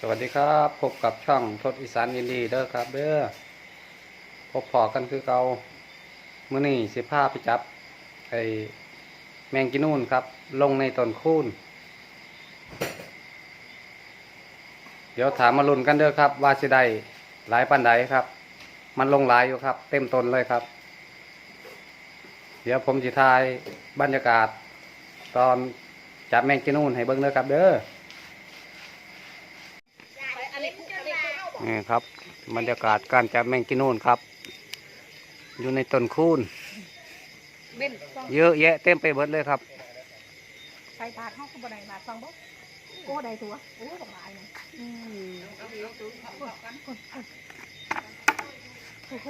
สวัสดีครับ พบกับช่องทศอีสานยินดีเด้อครับเด้อพบพอกันคือเกาเมื้อนี้สิพาไปจับไอ้แมงกินูนครับ ลงในต้นคูนเดี๋ยวถามมาลุ้นกันเด้อครับ ว่าสิได้หลายปันใดครับ มันลงหลายอยู่ครับ เต็มต้นเลยครับ เดี๋ยวผมจะทายบรรยากาศ ตอนจับแมงกินูนให้เบิ่งเด้อครับ เด้อ นี่ครับ บรรยากาศการจับแมงกินูนครับ อยู่ในต้นคูนเบ้นฟังเยอะแยะเต็มไปหมดเลยครับใส่บาทห้องก็บ่ได้บาทฟังบ่โอ้ได้ตัวโอ้สบายเลยอืมโอ้โห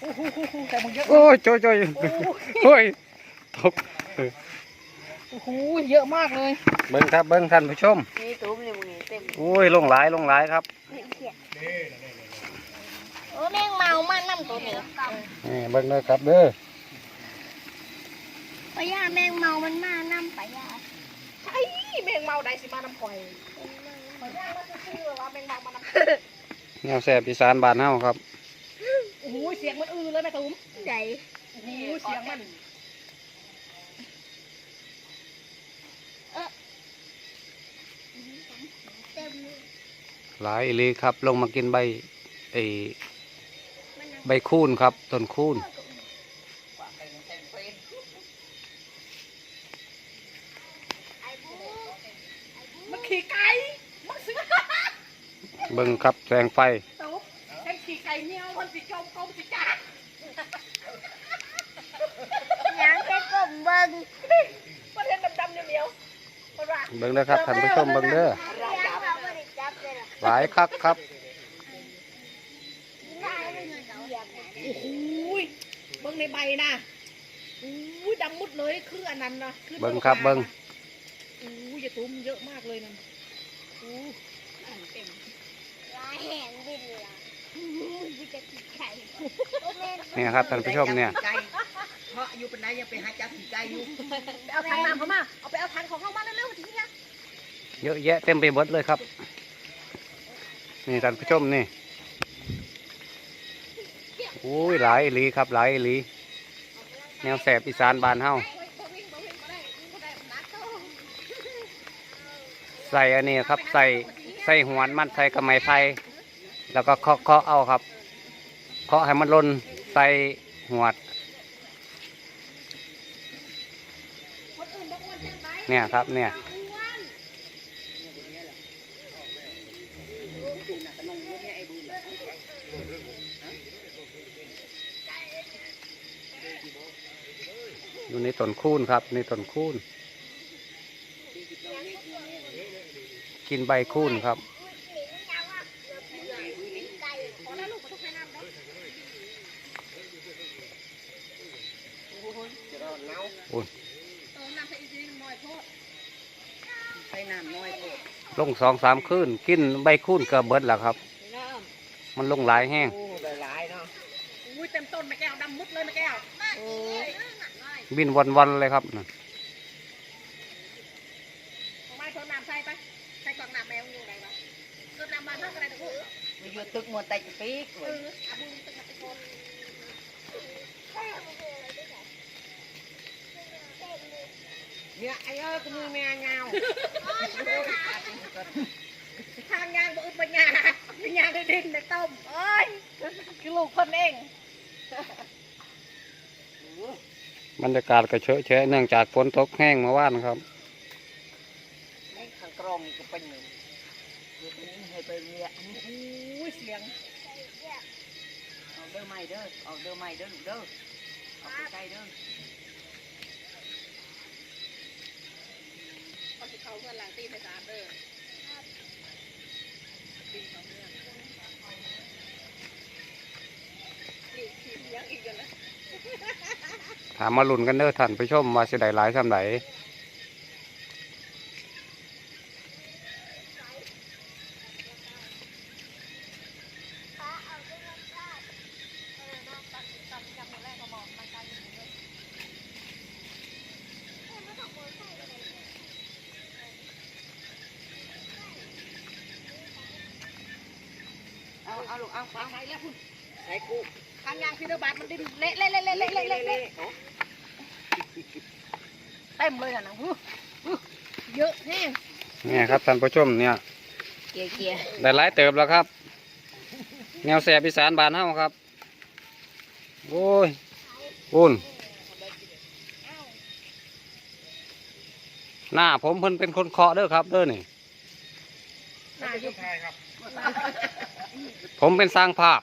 โอ้โหแต่มึงเยอะโอ้ยโจยโจยโอ้ยตก โอ้โหเยอะมากเลย เบิ้งครับเบิ้งท่านผู้ชมนี่ตุ้มเลยมึงนี่เต็มโอ้ยลงหลายลงหลายครับโอ้แมงเมามันน้ำตัวนี้นี่เบิ้งเลยครับเด้อปะย่าแมงเมามันมาน้ำปะย่าใช่แมงเมาได้สิมาน้ำข่อยปะย่ามันจะชื่อว่าแมงเมามาน้ำแนวแสบอีสานบ้านเฮาครับโอ้โหเสียงมันอือเลยแม่ตุ้มใจโอ้โหเสียงมัน เต็ม หลายอีหลีครับ ลงมากินใบไอ้ใบคูนครับต้นคูนมันขี่ไก่มันเสือเบิ้งครับแสงไฟตุ้มเห็นขี่ไก่เนี้ยมันสิจมกลมสิจ้ายังแค่กลมเบิ้งมันเห็นดำๆเหนียวๆมันว่าเบิ้งเลยครับท่านผู้ชมเบิ้งเด้อ หรอหลายคักครับได้เลยเงินเอาอย่างไหนโอ้โหยเบิ้งในใบนะโอ้ยดำมุดเลยคืออันนั้นนะคือเบิ้งครับเบิ้งโอ้ยอย่าตุ้มเยอะมากเลยนั่นโอ้ยอ่านเต็มลายแหงบินละมันจะกินไข่โอ้แม่เนี่ยครับท่านผู้ชมเนี่ยไก่เพราะอยู่เป็นไรยังไปหาจับผีไก่อยู่ไปเอาทางน้ำเขามาเอาไปเอาทางของเขามาเร็วๆทีนี้เยอะแยะเต็มไปหมดเลยครับ นี่ท่านผู้ชมนี่โอ้ยหลายอีหลีครับหลายอีหลี แนวแสบอีสานบานเฮาใส่อันนี้ครับใส่ใส่หวนมันใส่กระไม้ไผ่แล้วก็เคาะเคาะเอาครับ เคาะให้มันล่นใส่หวด เนี่ยครับเนี่ย อยู่ใน ต้นคูนครับในต้นคูนกินใบคูนครับโอ้ยใช้น้ำน้อยโพดลงสองสามคืนกินใบคูนเกือบเบิดแล้วครับ มันลงหลายแห้งโอ้ได้หลายเนาะอุ้ยเต็มต้นแม่แก้วดำมุดเลยแม่แก้วโอ้ บินวัน ๆ เลยครับน่ะเอาไม้ทนน้ำใส่ไปใส่กล่องน้ำแมวอยู่ไหนวะเกิดน้ำมาเท่ากันเลยทุกคนไปอยู่ตึกมวนไตจะปีกเอออาบุญตึกตะโกนเนี่ยไอ้เอ้ยก็มือแม่เงาทางยางบ่อึดบ่ยากมียางได้ดินได้ต้มโอ้ยคือลูกคนเอง บรรยากาศก็เฉอะแฉะเนื่องจากฝนตกแห้งเมื่อวานครับไม่ขังกรองก็เป็นหนึ่งให้ไปเนี่ยโอ้เสียงออกเด้อไม่เด้อออกเด้อไม่เด้อลูกเด้อออกไปไกลเด้อเขาสิเขาเพื่อนหลังตีไปสามเด้อ ถามมาลุ่นกันเด้อท่านผู้ชมมาเสิได้หลายสำไหนเอาลูกเอาไปแล้วคุณใส่กูางยางพีเตอบาทมันดิ้นเละเละเละเละเละเละเละเต็มเลยอะนะเยอะนี่เนี่ยครับท่านผู้ชมเนี่ยยได้หลายเติบแล้วครับ แนวแสบอีสานบานเฮาครับ โอ้ยคุณหน้าผมเพิ่นเป็นคนเคาะเด้อครับเด้อนี่ผมเป็นสร้างภาพ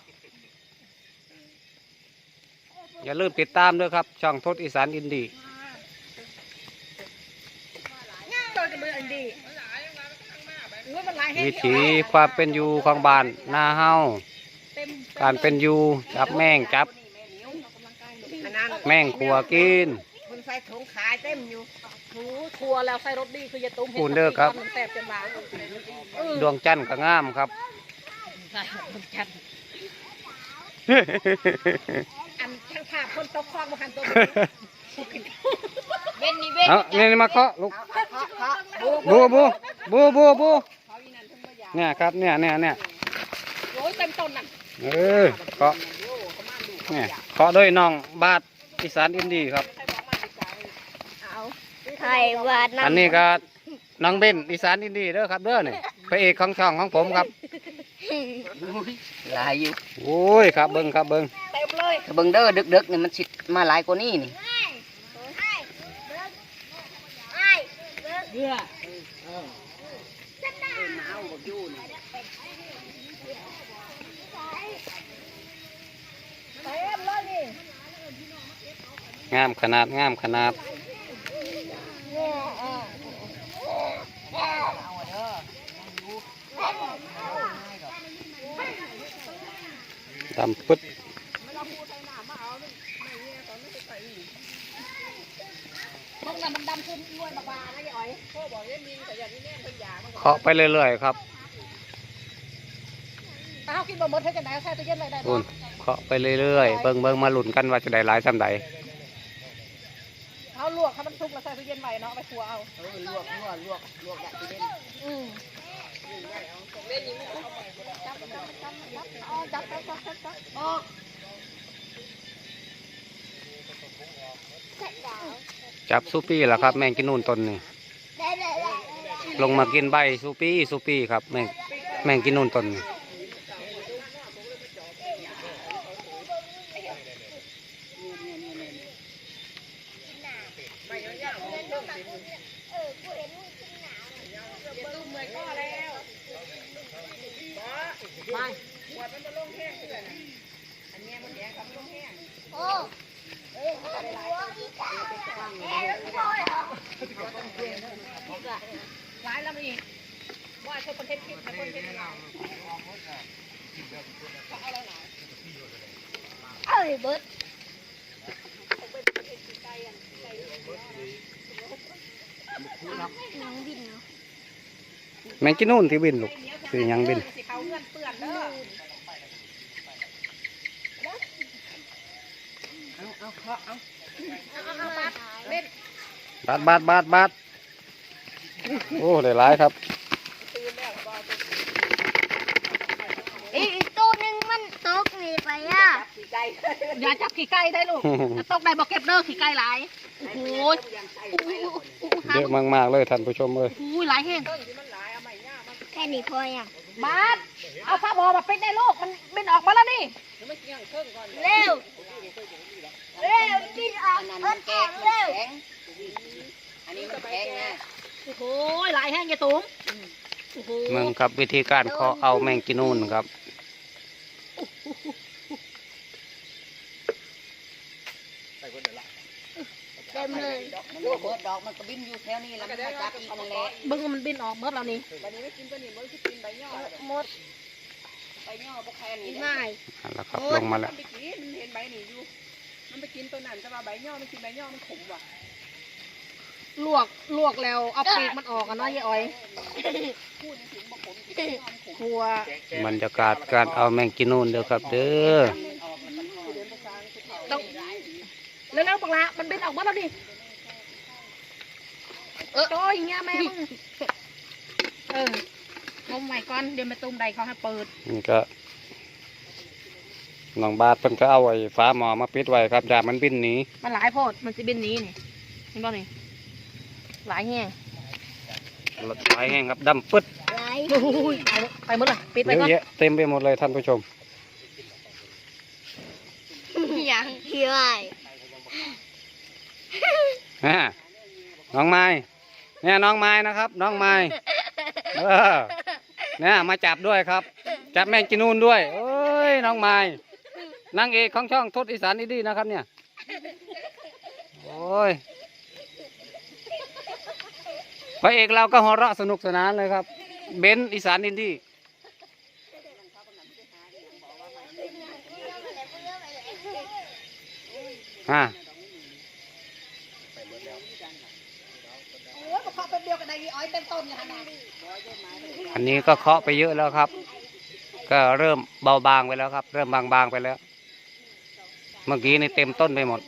อย่าลืมติดตามด้วยครับ ช่องทศอีสานอินดีวิถีความเป็นอยู่ของบ้านนาเฮาการเป็นอยู่จับแม่งจับ แม่งขัวกินคนใส่ถุงขายเต็มอยู่หูทัวแล้วใส่รถดีคือจะตุ้มปูนเด้อครับมันแสบจนบางดวงจันทร์ก็งามครับใช่มันจัดอันช่า งภาพคนตกคลองมาหันตัวเว้นนี่เว้นเอาเนี่ยนี่มาเคาะลูกเคาะเคาะบูบูบูบูบูบูเขาอีนั่นเพิ่งมาหยาเนี่ยครับเนี่ยเนี่ยเนี่ยโอ้ยเต็มต้นน่ะเออเคาะเนี่ยเคาะด้วยน้องบาทอีสานอินดีครับเอาไข่หวานน้ำอันนี้ก็น้องเบนอีสานอินดีเด้อครับเด้อนี่พระเอกของช่องของผมครับหลายอยู่โอ้ยครับเบิ้งครับเบิ้ง เต็มเลยถ้าเบิ่งเด้อดึกๆนี่มันสิมาหลายกว่านี้นี่เยื่อหนาวบ่อยู่นี่เต็มเลยนี่งามขนาดงามขนาดดำปึ๊ด พวกนั้นมันดำขึ้นด้วยบาๆนะยายอ๋อยพ่อบอกยังมีแต่อย่างนี้แน่เพิ่นยามันเคาะไปเรื่อยๆครับถ้าเขากินบะมดเท่าจะไหนใส่ตู้เย็นเลยได้อุ่นเคาะไปเรื่อยๆเบิ้งเบิ้งมาหลุนกันว่าจะได้หลายสำใดเขาลวกให้มันสุกแล้วใส่ตู้เย็นไว้เนาะเอาไปครัวเอาเออลวกลวกลวกลวกแบบที่เด่นอืมเอาจับจับจับจับจับออกจับซูปี้แล้วครับ แมงกินนูนต้นนี่ ลงมากินใบซูปี้ซูปี้ครับ แมงแมงกินนูนต้น หลายแล้วมีว่าเธอคนเทศคิดแต่คนเทศไม่เอาเขาเอาเราหลาเอ้ยเบิร์ดนังบินเนาะแมงกินนู่นที่บินลูกคือยังบินเอาเอาเอาเอบาดบาดบาดบาด โอ้ได้หลายครับ อีกตัวหนึ่งมันตกหนีไปอะขี่ไก่อย่าจับขี่ไก่ได้ลูกถ้าตกได้บอกเก็บเด้อขี่ไก่หลายโอ้โหอู้เยอะมากๆเลยท่านผู้ชมเลยหูหลายแห้งแค่นี้พอยังบาสเอาผ้าบอมาปิดในลูกมันบินออกมาแล้วนี่เร็วเร็วบินออกอันนั้นเอิมัดนอแกองกมันเร็วแข็งอันนี้มันแข็งนะ โอ้โหหลายแห้งยายตุ้มโอ้โหเมืองครับวิธีการเคาะเอาแมงกินนูนครับ เต็มเลยมันบ่เบิดดอกมันก็บินอยู่แถวนี้แล้วมันมาจับอีกนั่นแหละเบิ้งมันบินออกเมื่อเรานี่วันนี้ไม่กินตัวนี้มันสิกินใบย่อหมดใบย่อบ่แค่นี้ไม่นั่นแหละครับลงมาแล้วมันไปกินเห็นใบนี่อยู่มันไปกินตัวนั้นแต่ว่าใบย่อมันกินใบย่อมันขมว่ะ ลวกลวกแล้วเอาปีกมันออกอะเนาะยายอ้อยพูดในถึงบ่ขมกินย่อมันขมครัวบรรยากาศการเอาแมงกินนูนเด้อครับเด้อมันออกแล้วมันหอมเดินภาษาคือเขาต้องแล้วๆปังละมันบินออกมาแล้วนี่เออโอ้ยอย่างเงี้ยแม่มึงเอองมใหม่ก่อนเดี๋ยวแม่ตุ้มใดเขาให้เปิดนี่ก็น้องบาสเพิ่นก็เอาไอ้ฟ้าหมอมาปิดไว้ครับอย่ามันบินหนีมันหลายโพดมันจะเป็นหนี้นี่เห็นบ่นี่ หลายแห้งหลายแห้งครับดำปึ๊ดไรโอ้ยเอาไปหมดเลยปิดไปเยอะก่อนแยะเต็มไปหมดเลยท่านผู้ชม ยังเที่ยวฮะน้องไม้เนี่ยน้องไม้นะครับ น้องไม้เออเนี่ยมาจับด้วยครับ จับแมงกินูนด้วยเอ้ยน้องไม้นางเอกของช่องทศอีสานอีดีนะครับ เนี่ยโอ้ย พระเอกเราก็หัวเราะสนุกสนานเลยครับ เบนอีสานอินดี้ฮะโอ้ยมาเคาะแป๊บเดียวกันได้อ้อยเต็มต้นอะอันนี้ก็เคาะไปเยอะแล้วครับ ก็เริ่มเบาบางไปแล้วครับ เริ่มบางบางๆไปแล้ว เมื่อกี้นี่เต็มต้นไปหมด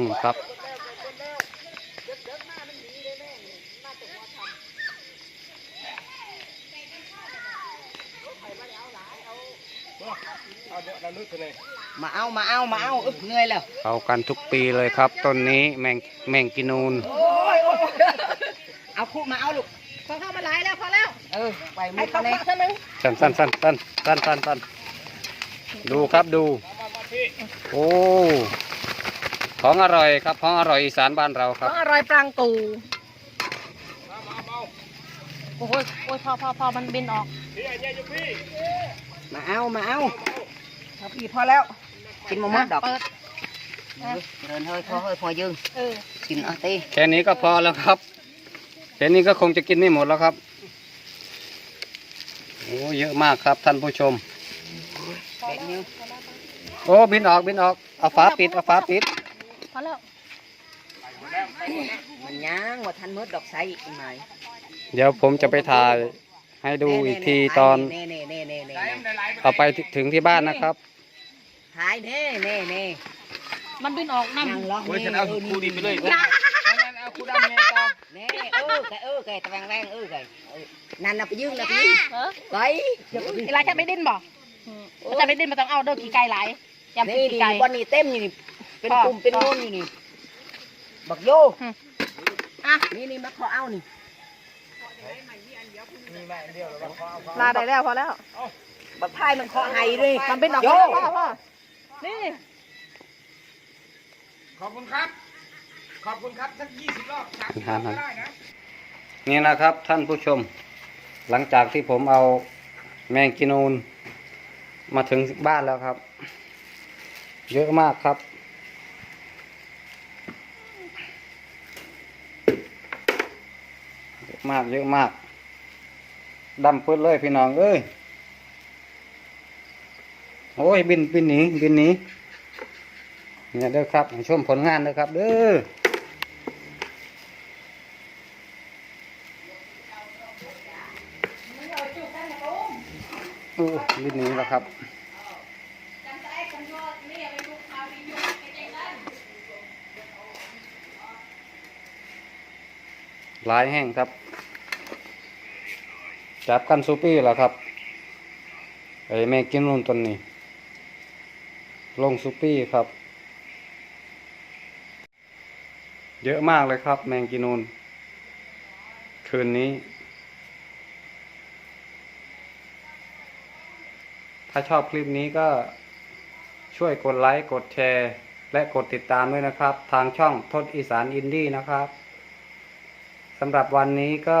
อืมครับมาเอามาเอามาเอาอึบเหนื่อยแล้วเอากันทุกปีเลยครับ ต้นนี้แมงแมงกินูนโอ้ยโอ้ยเอาคู่มาเอาลูกพอเข้ามาหลายแล้วพอแล้วเออไปมุให้ดเขาเลยเคาะซะนึงสั้นสั้นสั้นสั้นสั้นสั้นสั้นดูครับดู โอ้ ของอร่อยครับของอร่อยอีสานบ้านเราครับอร่อยปรางตูโอ้โหโอ้ยพอพอพอมันบินออกมาเอามาเอาเอาพี่พอแล้วกินมะม่วงดอกเปิดเดินเฮ้ยพอเฮ้ยพอยืงเออกินเอาตีแค่นี้ก็พอแล้วครับแค่นี้ก็คงจะกินไม่หมดแล้วครับโอ้เยอะมากครับท่านผู้ชมแปดนิ้วโอ้บินออกบินออกเอาฝาปิดเอาฝาปิด พอแล้วมันย่างว่าทันมืดดอกไซอีกไหมเดี๋ยวผมจะไปถ่ายให้ดูอีกทีตอนเน่เน่เน่เน่เน่เอาไปถึงที่บ้านนะครับถ่ายเน่เน่เน่มันบินออกน้ำยังล็อกนี่เอาคู่ดินไปเลยเอาคู่ดำเนี่ยต่อเน่เออไก่เออไก่ตะแวงแวงเออไก่นั่นน่ะไปยืงน่ะไปยืงเออไก่เวลาจะไปดิ้นบ่มันจะไปดิ้นมันต้องเอาเด้อขี่ไก่หลายยำนี่ขี่ดิไก่วันนี้เต็มอยู่นี่ เป็นกลุ่มเป็นโน่นอยู่นี่ บักโยอะนี่นี่มาขอเอานี่ลาได้แล้วพอแล้ว บักพายมันขอไห้ด้วยมันเป็นออกโยพ่อพ่อนี่ ขอบคุณครับ ขอบคุณครับสักยี่สิบรอบสามสิบรอบก็ได้นะ นี่นะครับท่านผู้ชม หลังจากที่ผมเอาแมงกินูนมาถึงบ้านแล้วครับ เยอะมากครับ เยอะ มากเยอะมากดำปื้ดเลยพี่น้องเอ้ยโอ้ยบินบินหนีบินหนีเนี่ยเด้อครับชมผลงานเด้อครับเด้อโอ้ลิ้นนี้แล้วครับลายแห้งครับ จับกันซูปี้แล้วครับไอ้แม่กินนุ่นตัวนี้ ลงซูปี้ครับ เยอะมากเลยครับ แมงกินูนคืนนี้ ถ้าชอบคลิปนี้ก็ช่วยกดไลค์ กดแชร์ และกดติดตามด้วยนะครับ ทางช่องทศอีสานอินดี้นะครับสำหรับวันนี้ก็